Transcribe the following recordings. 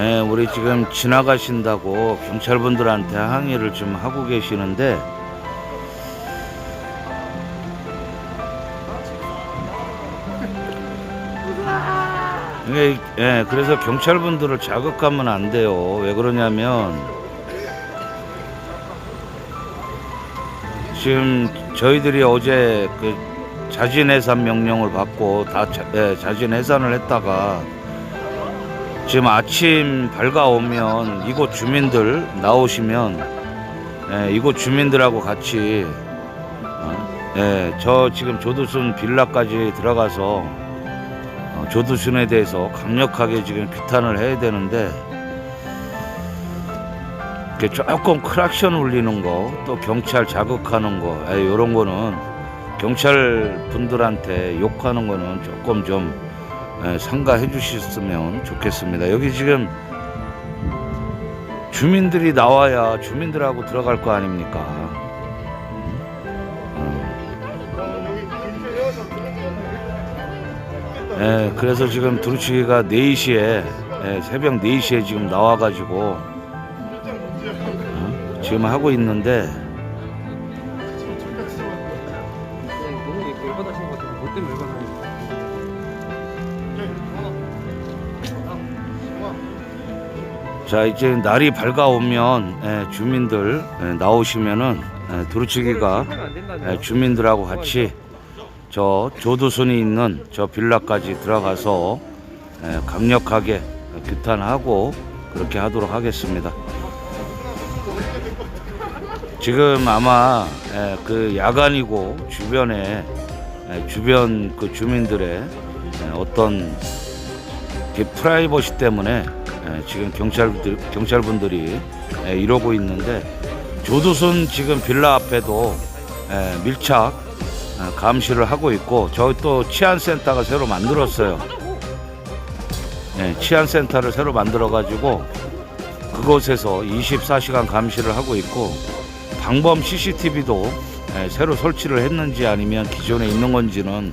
예, 우리 지금 지나가신다고 경찰분들한테 항의를 좀 하고 계시는데 이게 예, 그래서 경찰분들을 자극하면 안 돼요. 왜 그러냐면 지금 저희들이 어제 그 자진 해산 명령을 받고 다 자, 예, 자진 해산을 했다가 지금 아침 밝아오면 이곳 주민들 나오시면 예, 이곳 주민들하고 같이 어, 예, 저 지금 조두순 빌라까지 들어가서 어, 조두순에 대해서 강력하게 지금 규탄을 해야 되는데 조금 크락션 울리는 거 또 경찰 자극하는 거 예, 이런 거는 경찰 분들한테 욕하는 거는 조금 좀 예, 상가해 주셨으면 좋겠습니다. 여기 지금 주민들이 나와야 주민들하고 들어갈 거 아닙니까? 예, 그래서 지금 두루치기가 4시에 예, 새벽 4시에 지금 나와가지고 어, 지금 하고 있는데 자 이제 날이 밝아오면 예, 주민들 예, 나오시면은 예, 두루치기가 예, 주민들하고 같이 저 조두순이 있는 저 빌라까지 들어가서 예, 강력하게 규탄하고 그렇게 하도록 하겠습니다. 지금 아마 예, 그 야간이고 주변에 예, 주변 그 주민들의 예, 어떤 그 프라이버시 때문에 예, 지금 경찰들 경찰분들이 예, 이러고 있는데 조두순 지금 빌라 앞에도 예, 밀착 어, 감시를 하고 있고 저기 또 치안센터가 새로 만들었어요. 예, 치안센터를 새로 만들어 가지고 그곳에서 24시간 감시를 하고 있고 방범 CCTV도 예, 새로 설치를 했는지 아니면 기존에 있는 건지는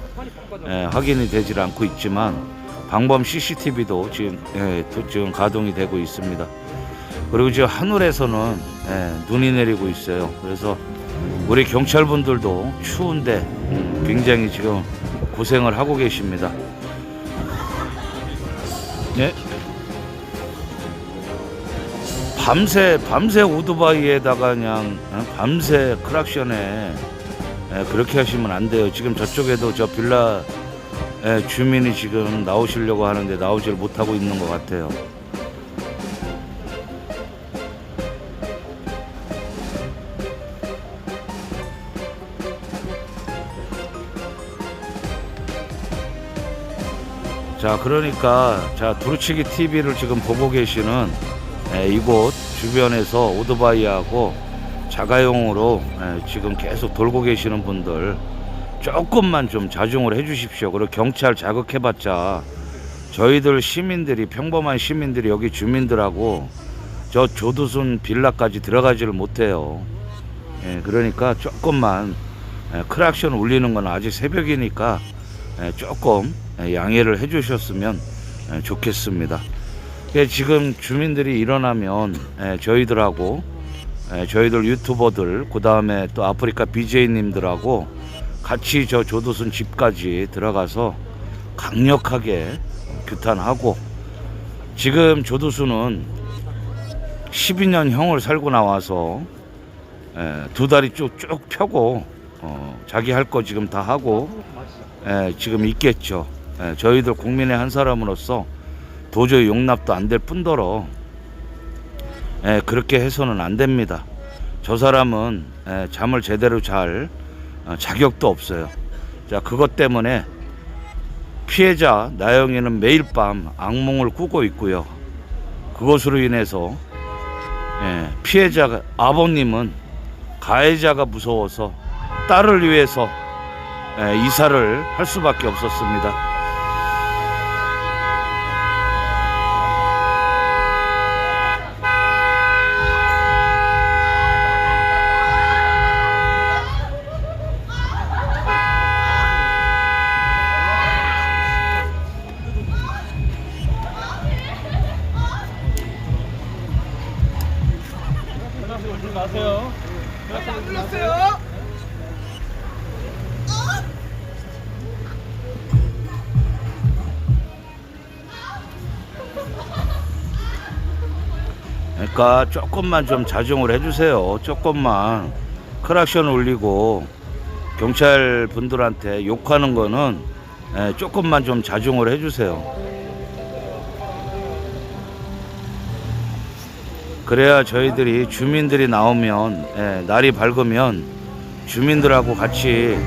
예, 확인이 되질 않고 있지만 방범 CCTV도 지금 예, 또 지금 가동이 되고 있습니다. 그리고 지금 하늘에서는 예, 눈이 내리고 있어요. 그래서 우리 경찰분들도 추운데 음, 굉장히 지금 고생을 하고 계십니다. 예? 밤새 밤새 오토바이에다가 그냥 어, 밤새 크락션에 예, 그렇게 하시면 안 돼요. 지금 저쪽에도 저 빌라 예, 주민이 지금 나오시려고 하는데 나오질 못하고 있는 것 같아요. 자, 그러니까 자 두루치기 TV를 지금 보고 계시는 에, 이곳 주변에서 오토바이하고 자가용으로 에, 지금 계속 돌고 계시는 분들 조금만 좀 자중을 해주십시오. 그리고 경찰 자극해봤자 저희들 시민들이 평범한 시민들이 여기 주민들하고 저 조두순 빌라까지 들어가지를 못해요. 예, 그러니까 조금만 에, 크락션 울리는 건 아직 새벽이니까 에, 조금 에, 양해를 해주셨으면 에, 좋겠습니다. 예, 지금 주민들이 일어나면 에, 저희들하고 에, 저희들 유튜버들 그 다음에 또 아프리카 BJ님들하고 같이 저 조두순 집까지 들어가서 강력하게 규탄하고 지금 조두순은 12년 형을 살고 나와서 에, 두 다리 쭉쭉 펴고 어, 자기 할 거 지금 다 하고 에, 지금 있겠죠. 에, 저희들 국민의 한 사람으로서 도저히 용납도 안 될 뿐더러 에, 그렇게 해서는 안 됩니다. 저 사람은 에, 잠을 제대로 잘 어, 자격도 없어요. 자 그것 때문에 피해자 나영이는 매일 밤 악몽을 꾸고 있고요. 그것으로 인해서 예, 피해자 아버님은 가해자가 무서워서 딸을 위해서 예, 이사를 할 수밖에 없었습니다. 마세요. 안 눌렀어요? 그러니까 조금만 좀 자중을 해주세요. 조금만 크락션 올리고 경찰 분들한테 욕하는 거는 예, 조금만 좀 자중을 해주세요. 그래야 저희들이 주민들이 나오면 예, 날이 밝으면 주민들하고 같이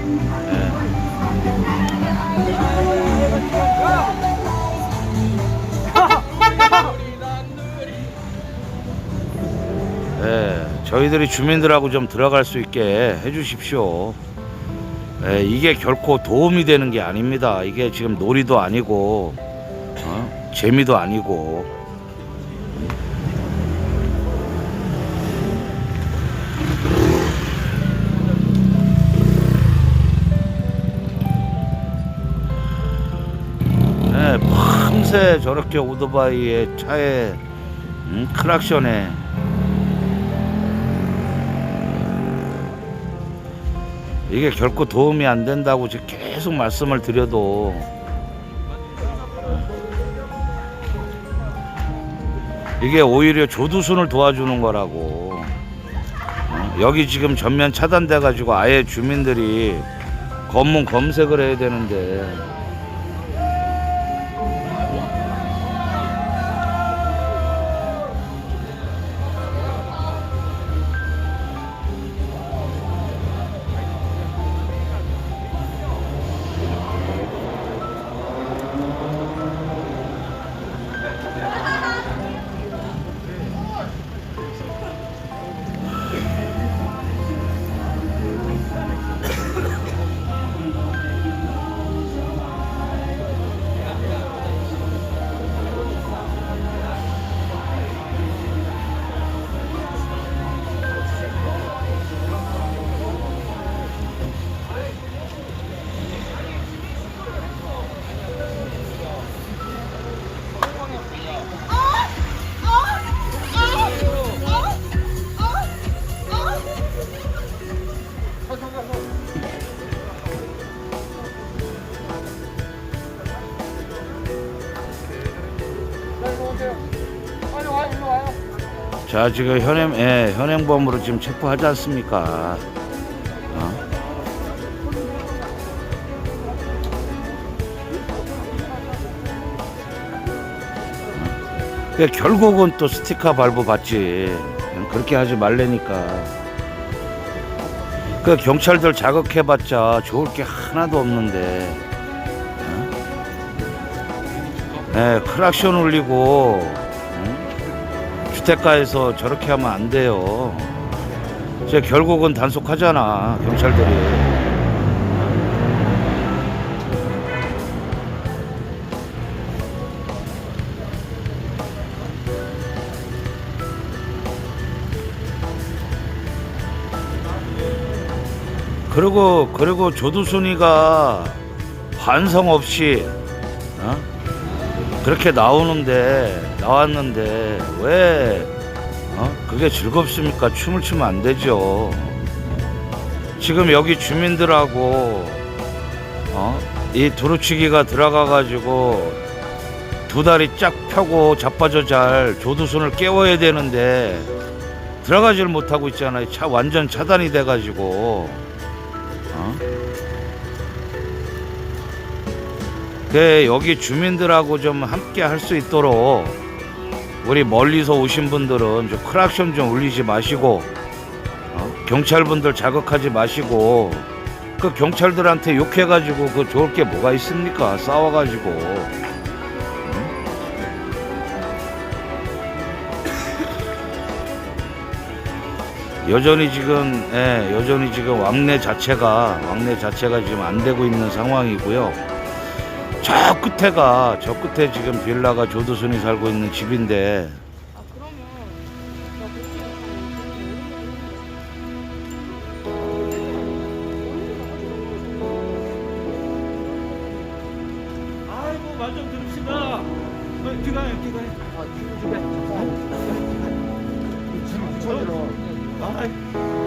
예, 예, 저희들이 주민들하고 좀 들어갈 수 있게 해주십시오. 예, 이게 결코 도움이 되는 게 아닙니다. 이게 지금 놀이도 아니고 어? 재미도 아니고 밤새 저렇게 오토바이에 차에 음, 크락션에. 이게 결코 도움이 안 된다고 계속 말씀을 드려도. 이게 오히려 조두순을 도와주는 거라고. 어? 여기 지금 전면 차단돼 가지고 아예 주민들이 검문 검색을 해야 되는데 자 지금 현행 예, 현행범으로 지금 체포하지 않습니까? 어? 그 결국은 또 스티커 발부 받지. 그렇게 하지 말래니까. 그 경찰들 자극해봤자 좋을 게 하나도 없는데. 어? 네, 크락션 울리고 응? 주택가에서 저렇게 하면 안 돼요. 이제 결국은 단속하잖아 경찰들이. 그리고 그리고 조두순이가 반성 없이 어? 그렇게 나오는데 나왔는데 왜 어? 그게 즐겁습니까? 춤을 추면 안 되죠. 지금 여기 주민들하고 어? 이 두루치기가 들어가 가지고 두 다리 쫙 펴고 자빠져 잘 조두순을 깨워야 되는데 들어가지를 못하고 있잖아요. 차 완전 차단이 돼 가지고 그 여기 주민들하고 좀 함께 할 수 있도록 우리 멀리서 오신 분들은 좀 크락션 좀 울리지 마시고 어? 경찰분들 자극하지 마시고 그 경찰들한테 욕해가지고 그 좋을 게 뭐가 있습니까? 싸워가지고 여전히 지금 예, 여전히 지금 왕래 자체가 왕래 자체가 지금 안 되고 있는 상황이고요. 저 끝에가 저 끝에 지금 빌라가 조두순이 살고 있는 집인데 아, 그러면 나 아이고 말 좀 들읍시다. 어, 귀가해 귀가해. 아, 붙여들어. 아, 그러니까 누가